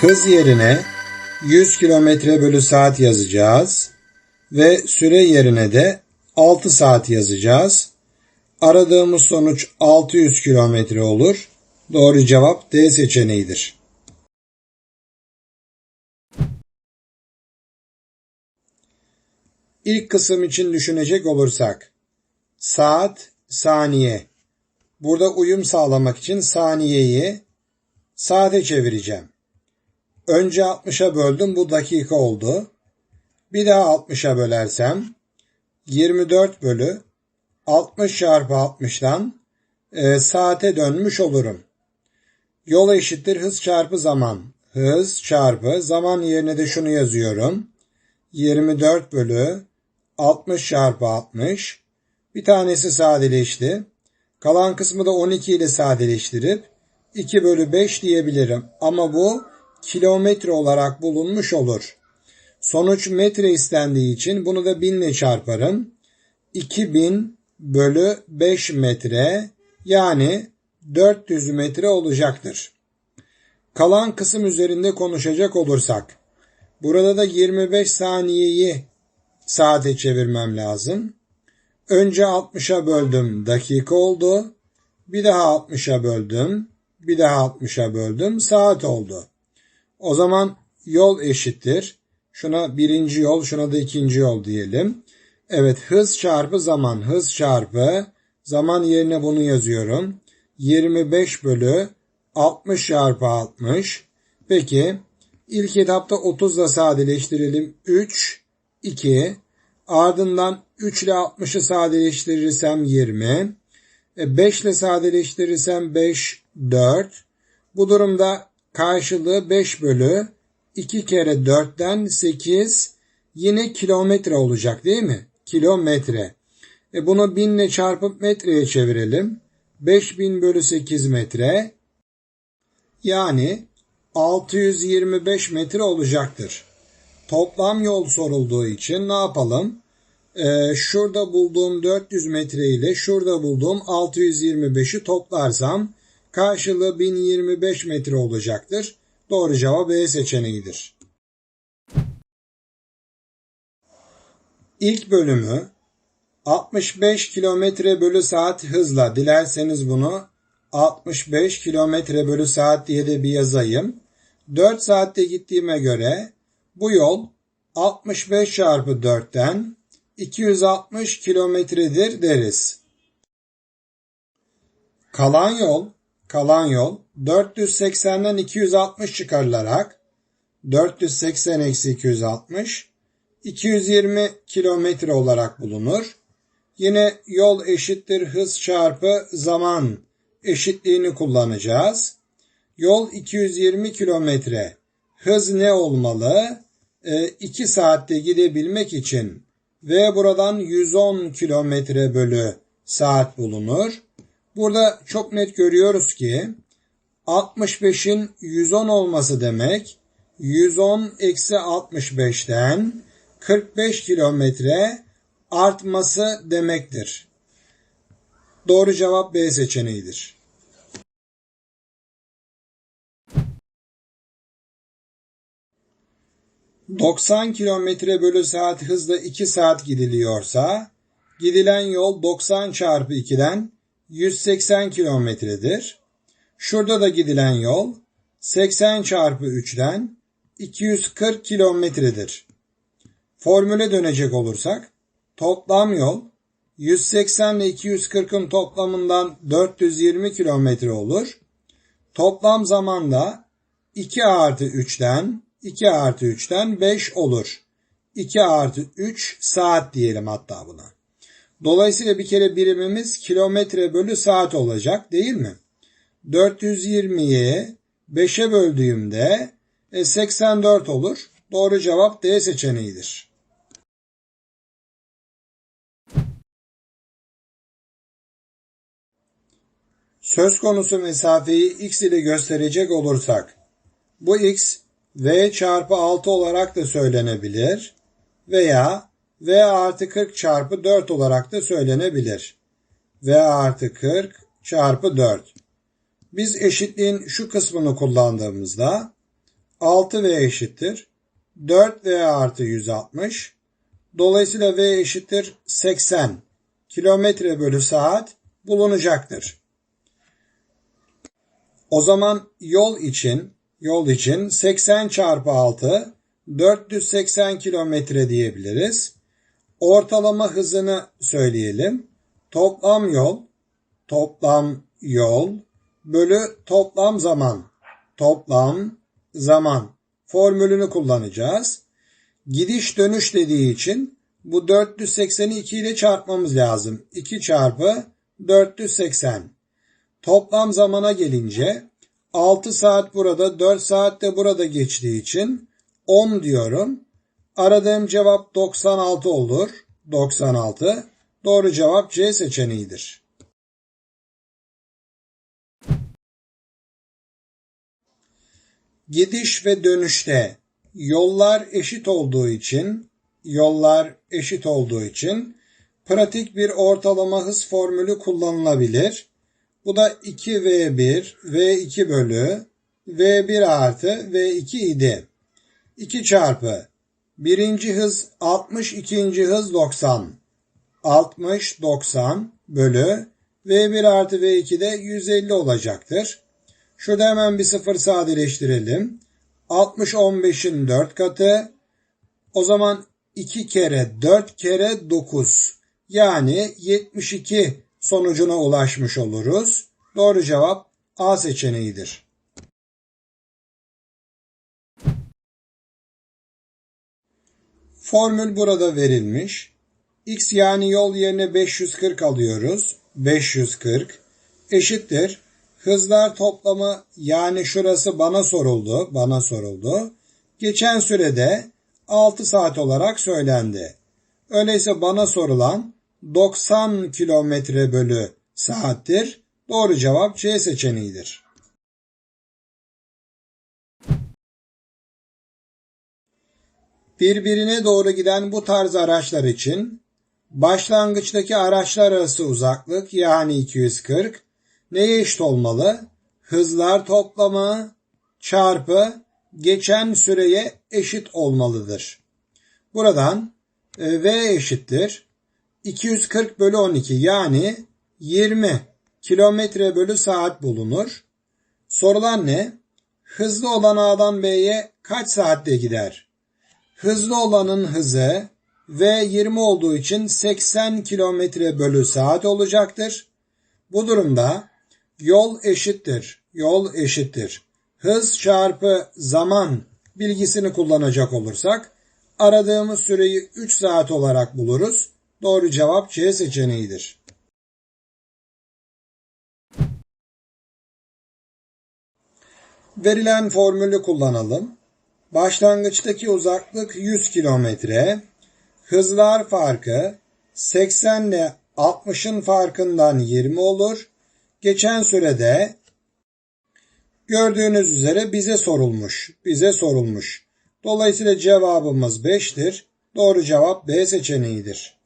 Hız yerine 100 km bölü saat yazacağız ve süre yerine de 6 saat yazacağız. Aradığımız sonuç 600 kilometre olur. Doğru cevap D seçeneğidir. İlk kısım için düşünecek olursak saat, saniye. Burada uyum sağlamak için saniyeyi saate çevireceğim. Önce 60'a böldüm bu dakika oldu. Bir daha 60'a bölersem 24 bölü 60 çarpı 60'dan e, saate dönmüş olurum. Yol eşittir hız çarpı zaman. Hız çarpı zaman yerine de şunu yazıyorum. 24 bölü 60 çarpı 60. Bir tanesi sadeleşti. Kalan kısmı da 12 ile sadeleştirip 2 bölü 5 diyebilirim. Ama bu kilometre olarak bulunmuş olur. Sonuç metre istendiği için bunu da 1000 ile çarparım. 2000 bölü 5 metre yani 400 metre olacaktır. Kalan kısım üzerinde konuşacak olursak, burada da 25 saniyeyi saate çevirmem lazım. Önce 60'a böldüm dakika oldu. Bir daha 60'a böldüm. Bir daha 60'a böldüm saat oldu. O zaman yol eşittir. Şuna birinci yol, şuna da ikinci yol diyelim. Evet hız çarpı zaman, hız çarpı zaman yerine bunu yazıyorum. 25 bölü 60 çarpı 60. Peki ilk etapta 30 ile sadeleştirelim. 3, 2. Ardından 3 ile 60'ı sadeleştirirsem 20. 5 ile sadeleştirirsem 5, 4. Bu durumda karşılığı 5 bölü 2 kere 4'ten 8 yine kilometre olacak değil mi? Kilometre. E bunu 1000 ile çarpıp metreye çevirelim. 5000 bölü 8 metre yani 625 metre olacaktır. Toplam yol sorulduğu için ne yapalım? Ee, şurada bulduğum 400 metre ile şurada bulduğum 625'i toplarsam karşılığı 1025 metre olacaktır. Doğru cevap B seçeneğidir. İlk bölümü 65 kilometre bölü saat hızla dilerseniz bunu 65 kilometre bölü saat diye de bir yazayım. 4 saatte gittiğime göre bu yol 65 çarpı 4'ten 260 kilometredir deriz. Kalan yol, kalan yol 480'den 260 çıkarılarak 480 eksi 260 220 kilometre olarak bulunur. Yine yol eşittir hız çarpı zaman eşitliğini kullanacağız. Yol 220 kilometre. Hız ne olmalı? 2 e, saatte gidebilmek için ve buradan 110 kilometre bölü saat bulunur. Burada çok net görüyoruz ki 65'in 110 olması demek 110 eksi 65'ten 45 kilometre artması demektir. Doğru cevap B seçeneğidir. ...90 kilometre bölü saat hızla 2 saat gidiliyorsa... ...gidilen yol 90 çarpı 2'den 180 kilometredir. Şurada da gidilen yol 80 çarpı 3'den 240 kilometredir. Formüle dönecek olursak toplam yol 180 ile 240'ın toplamından 420 kilometre olur. Toplam zamanda 2 artı 3'ten 2 artı 3'ten 5 olur. 2 artı 3 saat diyelim hatta buna. Dolayısıyla bir kere birimimiz kilometre bölü saat olacak değil mi? 420'yi 5'e böldüğümde 84 e, olur. Doğru cevap D seçeneğidir. Söz konusu mesafeyi x ile gösterecek olursak, bu x v çarpı 6 olarak da söylenebilir veya v artı 40 çarpı 4 olarak da söylenebilir. v artı 40 çarpı 4. Biz eşitliğin şu kısmını kullandığımızda 6V eşittir. 4V artı 160. Dolayısıyla V eşittir 80 kilometre bölü saat bulunacaktır. O zaman yol için yol için 80 çarpı 6 480 kilometre diyebiliriz. Ortalama hızını söyleyelim. Toplam yol toplam yol bölü toplam zaman toplam zaman formülünü kullanacağız. Gidiş dönüş dediği için bu 480'i 2 ile çarpmamız lazım. 2 çarpı 480. Toplam zamana gelince 6 saat burada 4 saat de burada geçtiği için 10 diyorum. Aradığım cevap 96 olur. 96. Doğru cevap C seçeneğidir. Gidiş ve dönüşte yollar eşit olduğu için yollar eşit olduğu için pratik bir ortalama hız formülü kullanılabilir. Bu da 2V1 V2 bölü V1 artı V2 idi. 2 çarpı birinci hız 60 ikinci hız 90. 60 90 bölü V1 artı V2 de 150 olacaktır. Şurada hemen bir sıfır sadeleştirelim. 60 15'in 4 katı. O zaman 2 kere 4 kere 9. Yani 72 sonucuna ulaşmış oluruz. Doğru cevap A seçeneğidir. Formül burada verilmiş. X yani yol yerine 540 alıyoruz. 540 eşittir. Hızlar toplamı yani şurası bana soruldu. Bana soruldu. Geçen sürede 6 saat olarak söylendi. Öyleyse bana sorulan 90 kilometre bölü saattir. Doğru cevap C seçeneğidir. Birbirine doğru giden bu tarz araçlar için başlangıçtaki araçlar arası uzaklık yani 240 neye eşit olmalı? Hızlar toplamı çarpı geçen süreye eşit olmalıdır. Buradan e, V eşittir 240 bölü 12 yani 20 kilometre bölü saat bulunur. Sorulan ne? Hızlı olan A'dan B'ye kaç saatte gider? Hızlı olanın hızı V 20 olduğu için 80 kilometre bölü saat olacaktır. Bu durumda yol eşittir. Yol eşittir. Hız çarpı zaman bilgisini kullanacak olursak aradığımız süreyi 3 saat olarak buluruz. Doğru cevap C seçeneğidir. Verilen formülü kullanalım. Başlangıçtaki uzaklık 100 kilometre. Hızlar farkı 80 ile 60'ın farkından 20 olur. Geçen sürede gördüğünüz üzere bize sorulmuş. Bize sorulmuş. Dolayısıyla cevabımız 5'tir. Doğru cevap B seçeneğidir.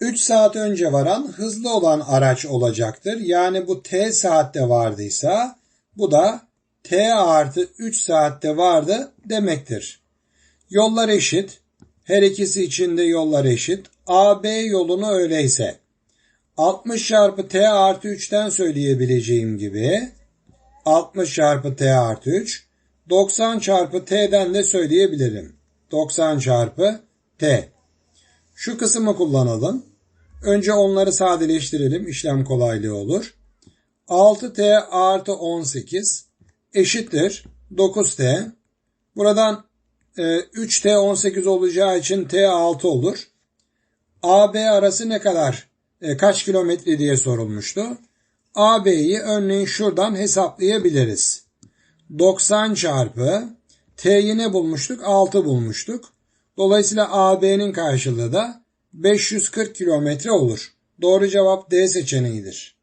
Üç saat önce varan hızlı olan araç olacaktır. Yani bu T saatte vardıysa bu da T artı 3 saatte vardı demektir. Yollar eşit. Her ikisi için de yollar eşit. AB yolunu öyleyse 60 çarpı T artı 3'ten söyleyebileceğim gibi 60 çarpı T artı 3 90 çarpı T'den de söyleyebilirim. 90 çarpı T. Şu kısmı kullanalım. Önce onları sadeleştirelim. İşlem kolaylığı olur. 6T artı 18 eşittir 9T. Buradan 3T e, 18 olacağı için T 6 olur. AB arası ne kadar e, kaç kilometre diye sorulmuştu. AB'yi örneğin şuradan hesaplayabiliriz. 90 çarpı T'yi ne bulmuştuk? 6 bulmuştuk. Dolayısıyla AB'nin karşılığı da 540 kilometre olur. Doğru cevap D seçeneğidir.